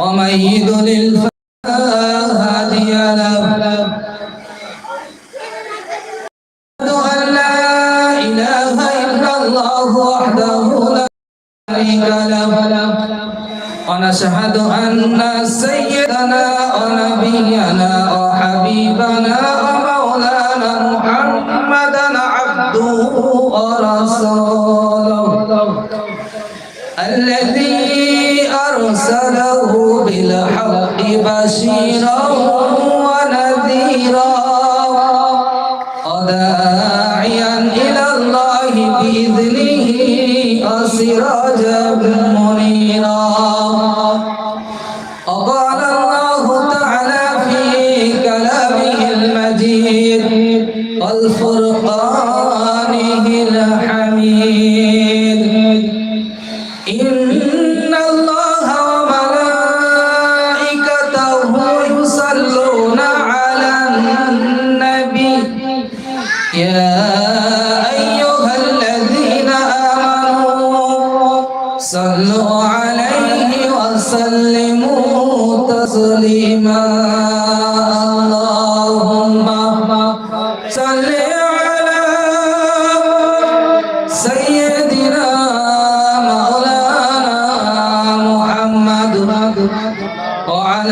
ومن يضلل فلا هادي له. أشهد أن لا إله إلا الله وحده لا شريك له. ونشهد أن سيدنا ونبينا وحبيبنا ومولانا محمدا عبده ورسوله. الذي أرسله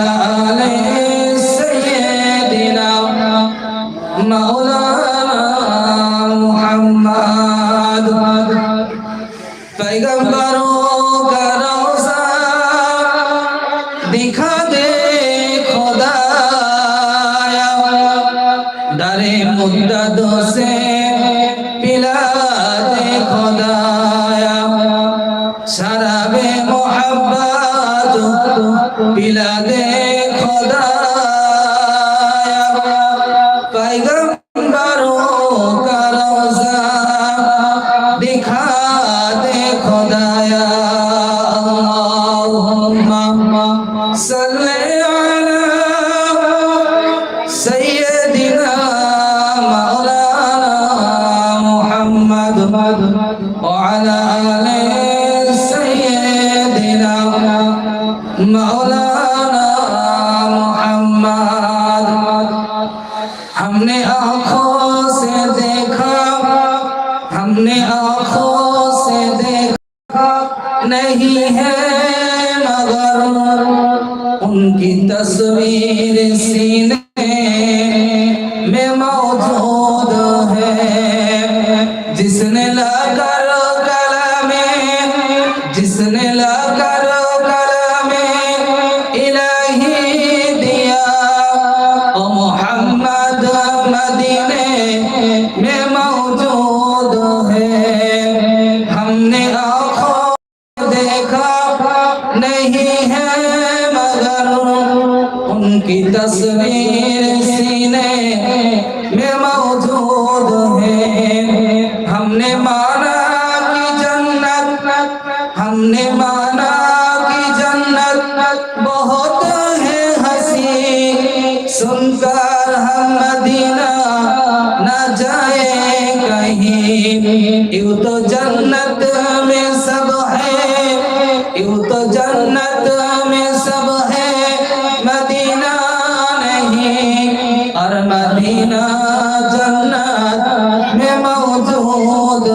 আলাইহি हमने आँखों से देखा हमने आँखों से देखा नहीं है मगर उनकी तस्वीर सुनकर हम मदीना न जाए कहीं यूं तो जन्नत में सब है यूं तो जन्नत में सब है मदीना नहीं और मदीना जन्नत में मौजूद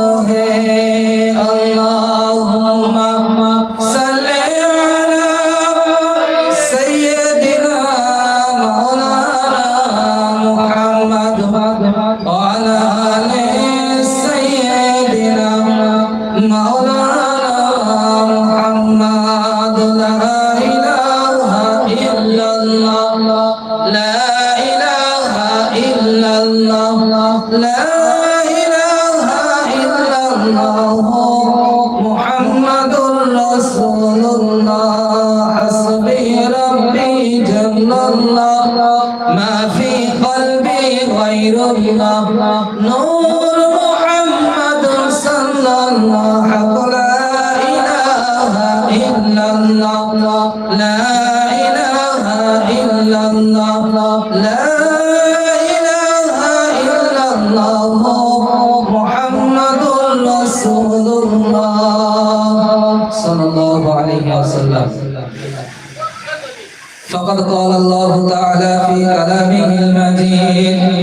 إله إلا الله لا إله إلا الله لا إله إلا الله محمد رسول الله صلى الله عليه وسلم فقد قال الله تعالى في كلامه المجيد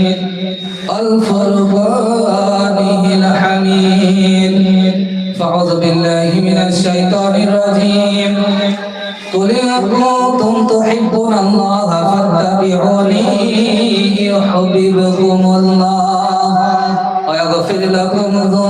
الفرقانه الحميد فاعوذ بالله من الشيطان الرجيم قل إن كنتم تحبون الله فاتبعوني يحببكم الله ويغفر لكم ذنوبكم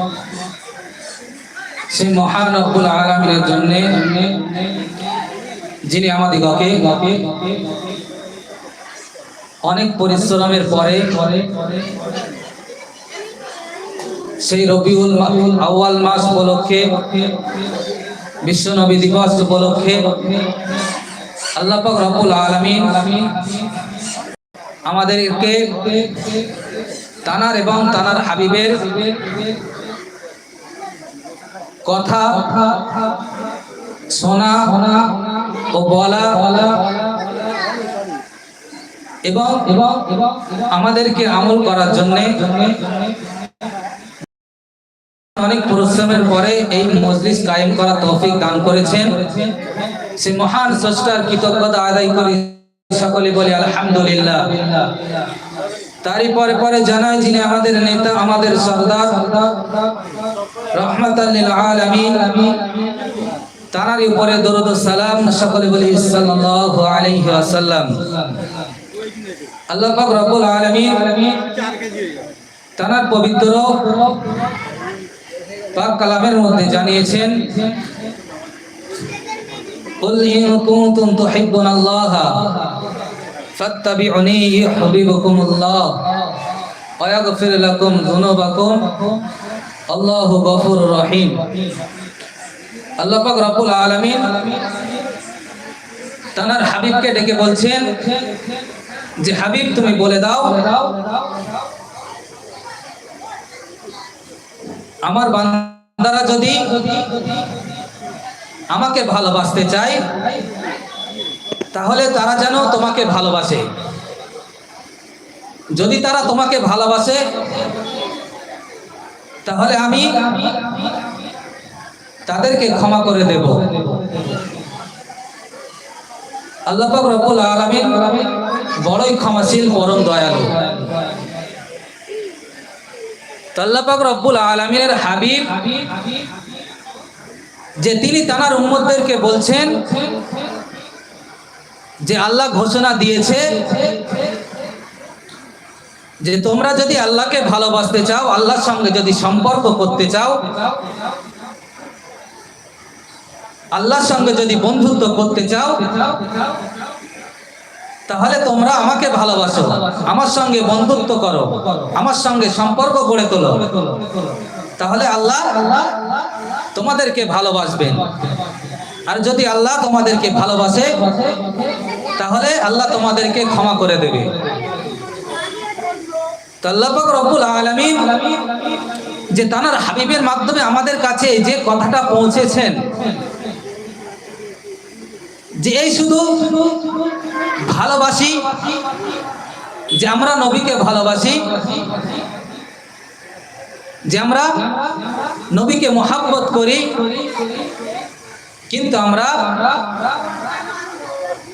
সেই মহান রব্বুল আলমিনের জন্য যিনি আমাদের গকে অনেক পরিশ্রমের পরে সেই রবিউল আউয়াল মাস উপলক্ষে, বিশ্ব নবী দিবস উপলক্ষে আল্লাহ পাক রব্বুল আলামিন আমাদেরকে তানার এবং তানার হাবিবের কথা শোনা ও বলা এবং এবং আমাদেরকে আমল করার জন্য অনেক পরিশ্রমের পরে এই মজলিস কায়েম করা তৌফিক দান করেছেন। সেই মহান স্রষ্টার কৃতজ্ঞতা আদায় করে। সকলে বলে আলহামদুলিল্লাহ। তারই পরে পরে জানাই যিনি আমাদের নেতা আমাদের সর্দার রহমাতাল্লিল আলামিন তারই উপরে দরুদ ও সালাম সকলে বলি সাল্লাল্লাহু আলাইহি ওয়াসাল্লাম আল্লাহ পাক রব্বুল আলামিন তার পবিত্র পাক কালামের মধ্যে জানিয়েছেন قل إن كنتم تحبون الله ফাত্তাবিউনি ইউহিব্বুকুমুল্লাহ ওয়া ইয়াগফির লাকুম যুনুবাকুম, আল্লাহু গফুরুর রহিম। আল্লাহ পাক রব্বুল আলামিন তানার হাবিবকে ডেকে বলছেন যে, হাবিব, তুমি বলে দাও, আমার বান্দারা যদি আমাকে ভালোবাসতে চায় তাহলে তারা যেন তোমাকে ভালোবাসে। যদি তারা তোমাকে ভালোবাসে, তাহলে আমি তাদেরকে ক্ষমা করে দেব। আল্লাহ রব্বুল আলামিন বড়ই ক্ষমাশীল, পরম দয়ালু। তো আল্লাহ পাক রব্বুল আলামিনের হাবিব, যে তিনি তানার উম্মতদেরকে বলছেন যে আল্লাহ ঘোষণা দিয়েছে যে তোমরা যদি আল্লাহকে ভালোবাসতে চাও, আল্লাহর সঙ্গে যদি সম্পর্ক করতে চাও, আল্লাহর সঙ্গে যদি বন্ধুত্ব করতে চাও, তাহলে তোমরা আমাকে ভালোবাসো, আমার সঙ্গে বন্ধুত্ব করো, আমার সঙ্গে সম্পর্ক গড়ে তোলো। তাহলে আল্লাহ তোমাদেরকে ভালোবাসবেন। আর যদি আল্লাহ তোমাদেরকে ভালোবাসে তাহলে আল্লাহ তোমাদেরকে ক্ষমা করে দেবে। যে তানার হাবিবের মাধ্যমে আমাদের কাছে যে কথাটা পৌঁছেছেন, যে এই শুধু ভালোবাসি, যে আমরা নবীকে ভালোবাসি, যে আমরা নবীকে মোহাব্বত করি, কিন্তু আমরা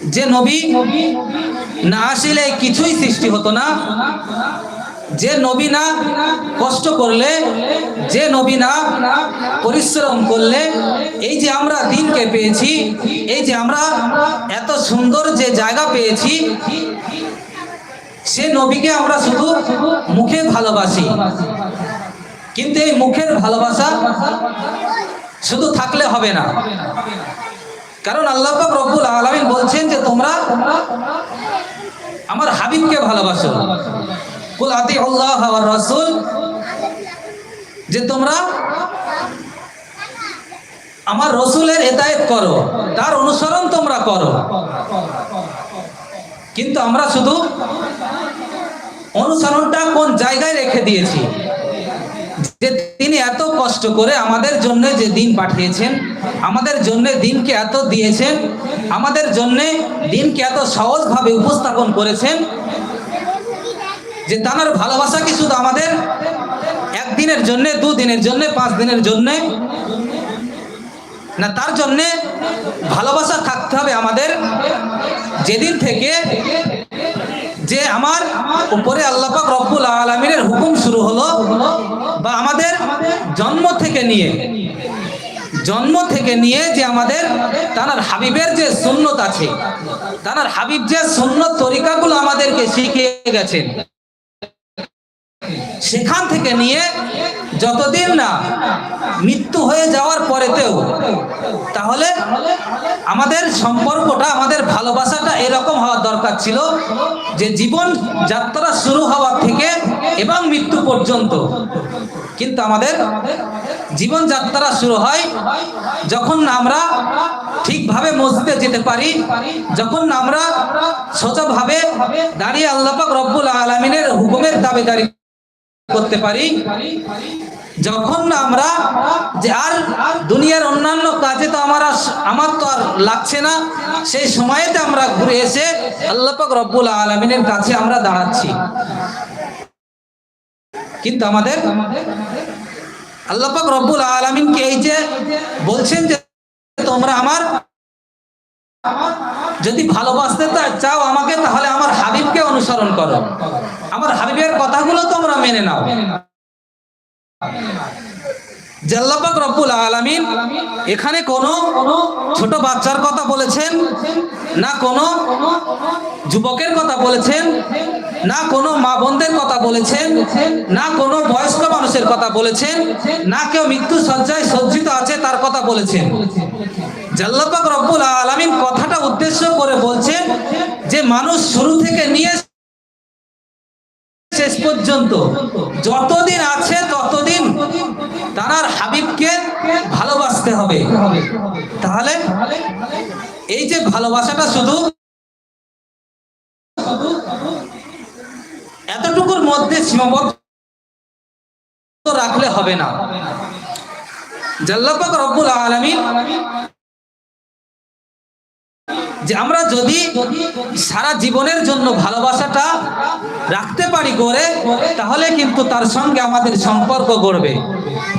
যে নবী না আসলে কিছুই সৃষ্টি হতো না। যে নবী না কষ্ট করলে, যে নবী না পরিশ্রম করলে, এই যে আমরা দিনকে পেয়েছি, এই যে আমরা এত সুন্দর যে জায়গা পেয়েছি, সে নবীকে আমরা শুধু মুখে ভালোবাসি। কিন্তু এই মুখের ভালোবাসা শুধু থাকলে হবে না। কারণ আল্লাহ রব্বুল আলামিন বলছেন যে তোমরা আমার হাবিবকে ভালোবাসো। কুল আতি আল্লাহ রাসূল। যে তোমরা আমার রসুলের হেদায়েত করো, তার অনুসরণ তোমরা করো। কিন্তু আমরা শুধু অনুসরণটা কোন জায়গায় রেখে দিয়েছি? যে তিনি এত কষ্ট করে আমাদের জন্য যে দিন পাঠিয়েছেন, আমাদের জন্য দিনকে এত দিয়েছেন, আমাদের জন্য দিনকে এত সহজভাবে উপস্থাপন করেছেন, যে তার ভালোবাসা কি শুধু আমাদের? একদিনের জন্য, দুদিনের জন্য পাঁচ দিনের জন্য? না, তার জন্যে ভালোবাসা থাকতে হবে আমাদের। যেদিন থেকে আমার উপরে আল্লাপাক রব্বুল আলমিনের হুকুম শুরু হলো বা আমাদের জন্ম থেকে নিয়ে, জন্ম থেকে নিয়ে যে আমাদের তার হাবিবের যে সুন্নত আছে তার হাবিব যে সুন্নত তরিকাগুলো আমাদেরকে শিখিয়ে গেছেন। সেখান থেকে নিয়ে যতদিন না মৃত্যু হয়ে যাওয়ার পরেতেও, তাহলে আমাদের সম্পর্কটা, আমাদের ভালোবাসাটা এরকম হওয়ার দরকার ছিল যে জীবন যাত্রা শুরু হওয়ার থেকে এবং মৃত্যু পর্যন্ত। কিন্তু আমাদের জীবন যাত্রা শুরু হয় যখন আমরা ঠিকভাবে মসজিদে যেতে পারি, যখন আমরা সোজাভাবে দাঁড়িয়ে আল্লাপাক রব্বুল আলমিনের হুকুমের দাবিদারি করতে পারি? যখন আমরা যে আর দুনিয়ার অন্যান্য কাজে তো আমার আমার তো আর লাগছে না, সেই সময়েতে আমরা ঘুরে এসে আল্লাপাক রব্বুল আলমিনের কাছে আমরা দাঁড়াচ্ছি। কিন্তু আমাদের আল্লাপাক রব্বুল আলমিনকে এই যে বলছেন যে তোমরা আমার যদি ভালোবাসতে চাও আমাকে, তাহলে আমার হাবিবকে অনুসরণ করো। আমার হাবিবের কথাগুলো তোমরা মেনে নাও। জাল্লাপাক রব্বুল আলামিন এখানে কোনো ছোট বাচ্চার কথা বলেছেন না কোনো যুবকের কথা বলেছেন না কোনো মা বোনদের কথা বলেছেন না কোনো বয়স্ক মানুষের কথা বলেছেন না কেউ মৃত্যু সজ্জায় সজ্জিত আছে তার কথা বলেছেন। জাল্লাপাক রব্বুল আলামিন কথাটা উদ্দেশ্য করে বলছেন যে মানুষ শুরু থেকে নিয়ে শেষ পর্যন্ত। যতদিন আছে, ততদিন তার হাবিবকে ভালোবাসতে হবে। তাহলে এই যে ভালোবাসাটা শুধু এতটুকুর মধ্যে সীমাবদ্ধ রাখলে হবে না। জাল্লাপাক রব্বুল আলামিন যে আমরা যদি সারা জীবনের জন্য ভালোবাসাটা রাখতে পারি করে, তাহলে কিন্তু তার সঙ্গে আমাদের সম্পর্ক গড়বে।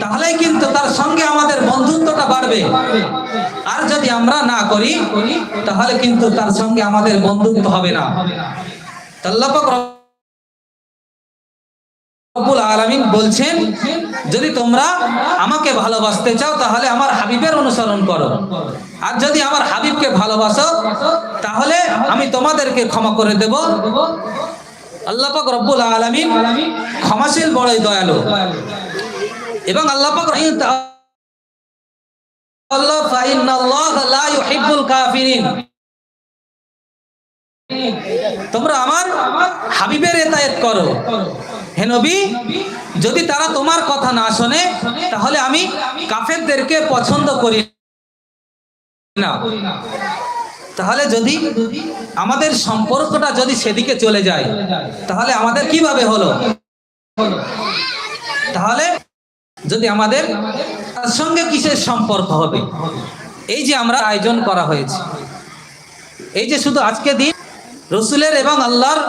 তাহলে কিন্তু তার সঙ্গে আমাদের বন্ধুত্বটা বাড়বে। আর যদি আমরা না করি, তাহলে কিন্তু তার সঙ্গে আমাদের বন্ধুত্ব হবে না। তাল্লাপাক আলামিন বলছেন যদি তোমরা আমাকে ভালোবাসতে চাও, তাহলে আমার হাবিবের অনুসরণ করো। আর যদি আমার হাবিবকে ভালোবাসো, তাহলে আমি তোমাদেরকে ক্ষমা করে দেব। আল্লাহ পাক রব্বুল আলামিন ক্ষমাশীল, বড়ই দয়ালু। এবং আল্লাহ পাক আল্লাহ লা ইউহিব্বুল কাফিরিন। তোমরা আমার হাবিবের এতায়েত করো। হে নবী, যদি তারা তোমার কথা না শোনে, তাহলে আমি কাফেরদেরকে পছন্দ করি না। তাহলে যদি আমাদের সম্পর্কটা যদি সেদিকে চলে যায়, তাহলে আমাদের কীভাবে হলো? তাহলে যদি আমাদের তার সঙ্গে কিসের সম্পর্ক হবে? এই যে আমরা আয়োজন করা হয়েছে। এই যে শুধু আজকে দিন রসুলের এবং আল্লাহর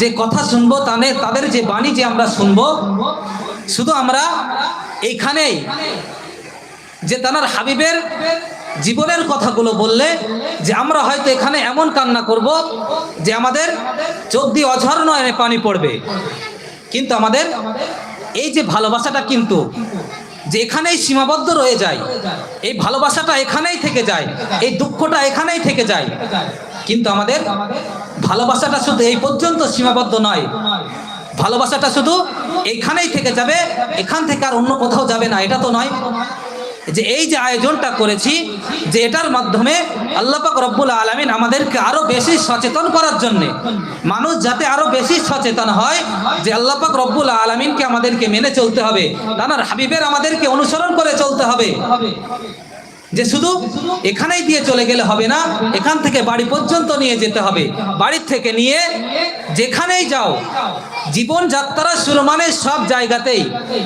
যে কথা শুনব তাদের তাদের যে বাণী যে আমরা শুনব, শুধু আমরা এইখানেই যে তানার হাবিবের জীবনের কথাগুলো বললে যে আমরা হয়তো এখানে এমন কান্না করব যে আমাদের চোখ দিয়ে অঝর নয় পানি পড়বে। কিন্তু আমাদের এই যে ভালোবাসাটা কিন্তু যে এখানেই সীমাবদ্ধ রয়ে যায়, এই ভালোবাসাটা এখানেই থেকে যায়, এই দুঃখটা এখানেই থেকে যায়। কিন্তু আমাদের ভালোবাসাটা শুধু এই পর্যন্ত সীমাবদ্ধ নয়, ভালোবাসাটা শুধু এখানেই থেকে যাবে, এখান থেকে আর অন্য কোথাও যাবে না, এটা তো নয়। যে এই যে আয়োজনটা করেছি, যে এটার মাধ্যমে আল্লাহ পাক রব্বুল আলমিন আমাদেরকে আরও বেশি সচেতন করার জন্য, মানুষ যাতে আরও বেশি সচেতন হয়, যে আল্লাহ পাক রব্বুল আলমিনকে আমাদেরকে মেনে চলতে হবে তার হাবিবের আমাদেরকে অনুসরণ করে চলতে হবে। যে শুধু এখানেই দিয়ে চলে গেলে হবে না, এখান থেকে বাড়ি পর্যন্ত নিয়ে যেতে হবে। বাড়ির থেকে নিয়ে যেখানেই যাও জীবন যাত্রা শুরু মানে সব জায়গাতেই।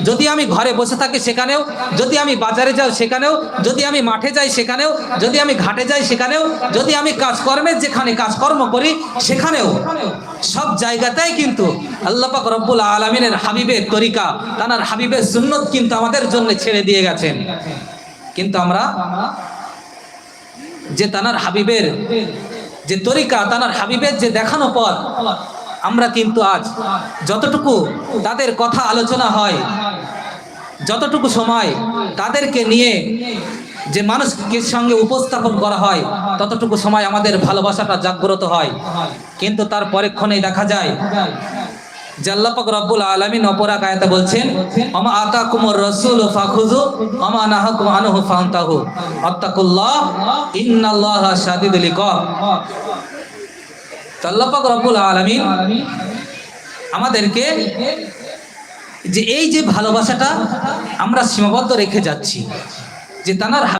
যদি আমি ঘরে বসে থাকি সেখানেও, যদি আমি বাজারে যাও সেখানেও, যদি আমি মাঠে যাই সেখানেও, যদি আমি ঘাটে যাই সেখানেও, যদি আমি কাজকর্মের যেখানে কাজকর্ম করি সেখানেও, সব জায়গাতেই কিন্তু আল্লাহ পাক রব্বুল আলমিনের হাবিবের তরিকা, তানার হাবিবের সুন্নত কিন্তু আমাদের জন্য ছেড়ে দিয়ে গেছেন। কিন্তু আমরা যে তানার হাবিবের যে তরিকা, তানার হাবিবের যে দেখানো পথ আমরা কিন্তু আজ যতটুকু তাদের কথা আলোচনা হয়, যতটুকু সময় তাদেরকে নিয়ে যে মানুষকে সঙ্গে উপস্থাপন করা হয়, ততটুকু সময় আমাদের ভালোবাসাটা জাগ্রত হয়। কিন্তু তার পরেক্ষণেই দেখা যায় যে আল্লাহ পাক রব্বুল আলামিন অপরা কায়াতে বলছেন আমা আতাকুমুর রাসূল ফাখুযু আমা নাহাকুম আনহু ফান্তাহু। আত্তাকুল্লাহ ইন্নাল্লাহা শাদীদুল ইকাব তো রব্বুল আলামিন আমাদেরকে যে এই যে ভালোবাসাটা আমরা সীমাবদ্ধ রেখে যাচ্ছি যে তানার